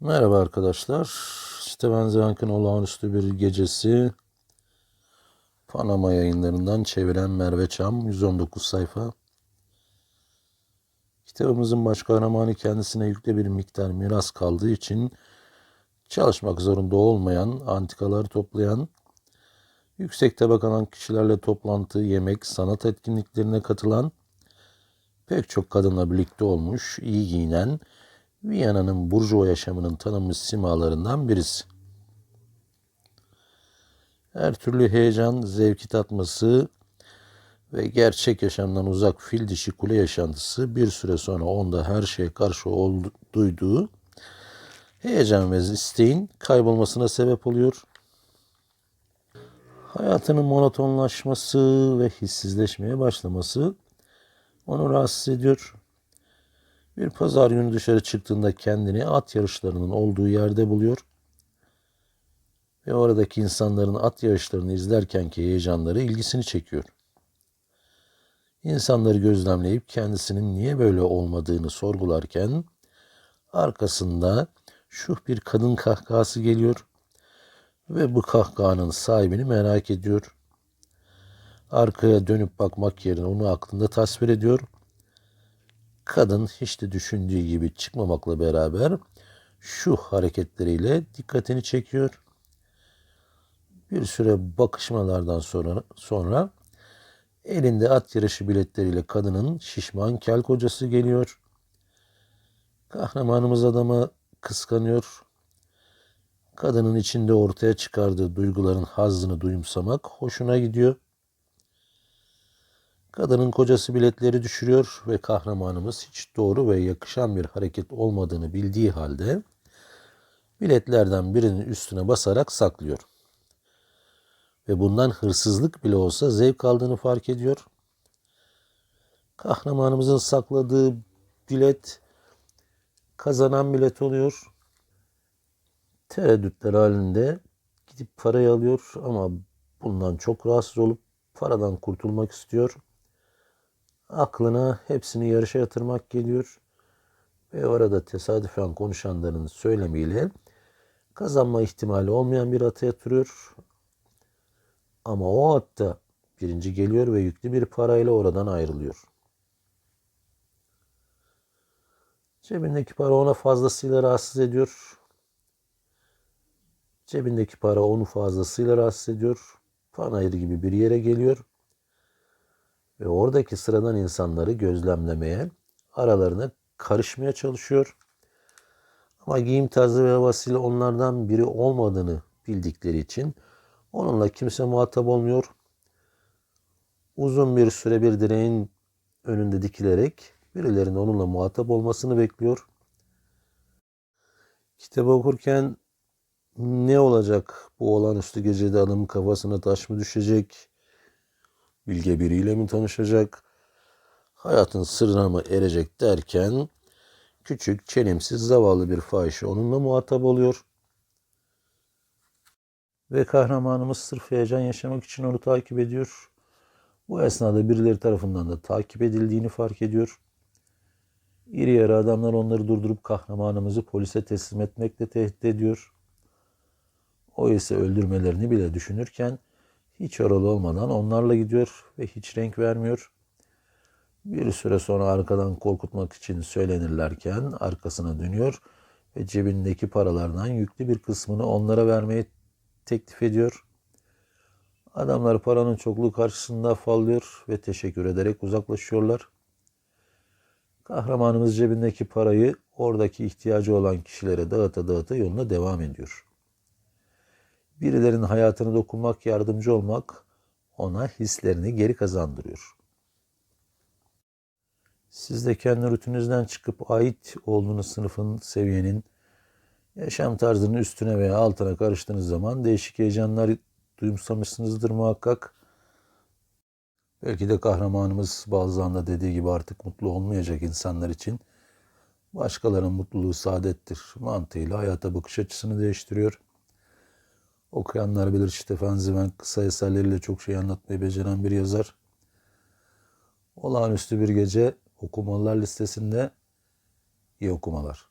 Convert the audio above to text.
Merhaba arkadaşlar. Steven Zweig'in olağanüstü bir gecesi. Panama yayınlarından çeviren Merve Çam. 119 sayfa. Kitabımızın baş kahramanı kendisine yüklü bir miktar miras kaldığı için çalışmak zorunda olmayan, antikaları toplayan, yüksek tabakadan kişilerle toplantı, yemek, sanat etkinliklerine katılan, pek çok kadınla birlikte olmuş, iyi giyinen, Viyana'nın burjuva yaşamının tanınmış simalarından birisi. Her türlü heyecan, zevki tatması ve gerçek yaşamdan uzak fil dişi kule yaşantısı bir süre sonra onda her şeye karşı oldu, duyduğu heyecan ve isteğin kaybolmasına sebep oluyor. Hayatının monotonlaşması ve hissizleşmeye başlaması onu rahatsız ediyor. Bir pazar günü dışarı çıktığında kendini at yarışlarının olduğu yerde buluyor. Ve oradaki insanların at yarışlarını izlerkenki heyecanları ilgisini çekiyor. İnsanları gözlemleyip kendisinin niye böyle olmadığını sorgularken arkasında şuh bir kadın kahkahası geliyor ve bu kahkahanın sahibini merak ediyor. Arkaya dönüp bakmak yerine onu aklında tasvir ediyor kadın hiç de düşündüğü gibi çıkmamakla beraber şu hareketleriyle dikkatini çekiyor. Bir süre bakışmalardan sonra sonra elinde at yarışı biletleriyle kadının şişman kel kocası geliyor. Kahramanımız adamı kıskanıyor. Kadının içinde ortaya çıkardığı duyguların hazzını duyumsamak hoşuna gidiyor. Kadının kocası biletleri düşürüyor ve kahramanımız hiç doğru ve yakışan bir hareket olmadığını bildiği halde biletlerden birinin üstüne basarak saklıyor. Ve bundan hırsızlık bile olsa zevk aldığını fark ediyor. Kahramanımızın sakladığı bilet kazanan bilet oluyor. Tereddütler halinde gidip parayı alıyor ama bundan çok rahatsız olup paradan kurtulmak istiyor aklına hepsini yarışa yatırmak geliyor. Ve orada tesadüfen konuşanların söylemiyle kazanma ihtimali olmayan bir ata yatırıyor. Ama o atta birinci geliyor ve yüklü bir parayla oradan ayrılıyor. Cebindeki para ona fazlasıyla rahatsız ediyor. Cebindeki para onu fazlasıyla rahatsız ediyor. Panayır gibi bir yere geliyor ve oradaki sıradan insanları gözlemlemeye, aralarına karışmaya çalışıyor. Ama giyim tarzı ve havasıyla onlardan biri olmadığını bildikleri için onunla kimse muhatap olmuyor. Uzun bir süre bir direğin önünde dikilerek birilerinin onunla muhatap olmasını bekliyor. Kitabı okurken ne olacak bu olağanüstü gecede adamın kafasına taş mı düşecek? Bilge biriyle mi tanışacak, hayatın sırrına mı erecek derken küçük, çelimsiz, zavallı bir fahişe onunla muhatap oluyor. Ve kahramanımız sırf heyecan yaşamak için onu takip ediyor. Bu esnada birileri tarafından da takip edildiğini fark ediyor. İri yarı adamlar onları durdurup kahramanımızı polise teslim etmekle tehdit ediyor. O ise öldürmelerini bile düşünürken hiç oralı olmadan onlarla gidiyor ve hiç renk vermiyor. Bir süre sonra arkadan korkutmak için söylenirlerken arkasına dönüyor ve cebindeki paralardan yüklü bir kısmını onlara vermeyi teklif ediyor. Adamlar paranın çokluğu karşısında afallıyor ve teşekkür ederek uzaklaşıyorlar. Kahramanımız cebindeki parayı oradaki ihtiyacı olan kişilere dağıta dağıta yoluna devam ediyor. Birilerinin hayatına dokunmak, yardımcı olmak ona hislerini geri kazandırıyor. Siz de kendi rutininizden çıkıp ait olduğunuz sınıfın, seviyenin, yaşam tarzının üstüne veya altına karıştığınız zaman değişik heyecanlar duyumsamışsınızdır muhakkak. Belki de kahramanımız bazılarında dediği gibi artık mutlu olmayacak insanlar için başkalarının mutluluğu saadettir mantığıyla hayata bakış açısını değiştiriyor. Okuyanlar bilir Stefan Zweig kısa eserleriyle çok şey anlatmayı beceren bir yazar. Olağanüstü bir gece okumalar listesinde iyi okumalar.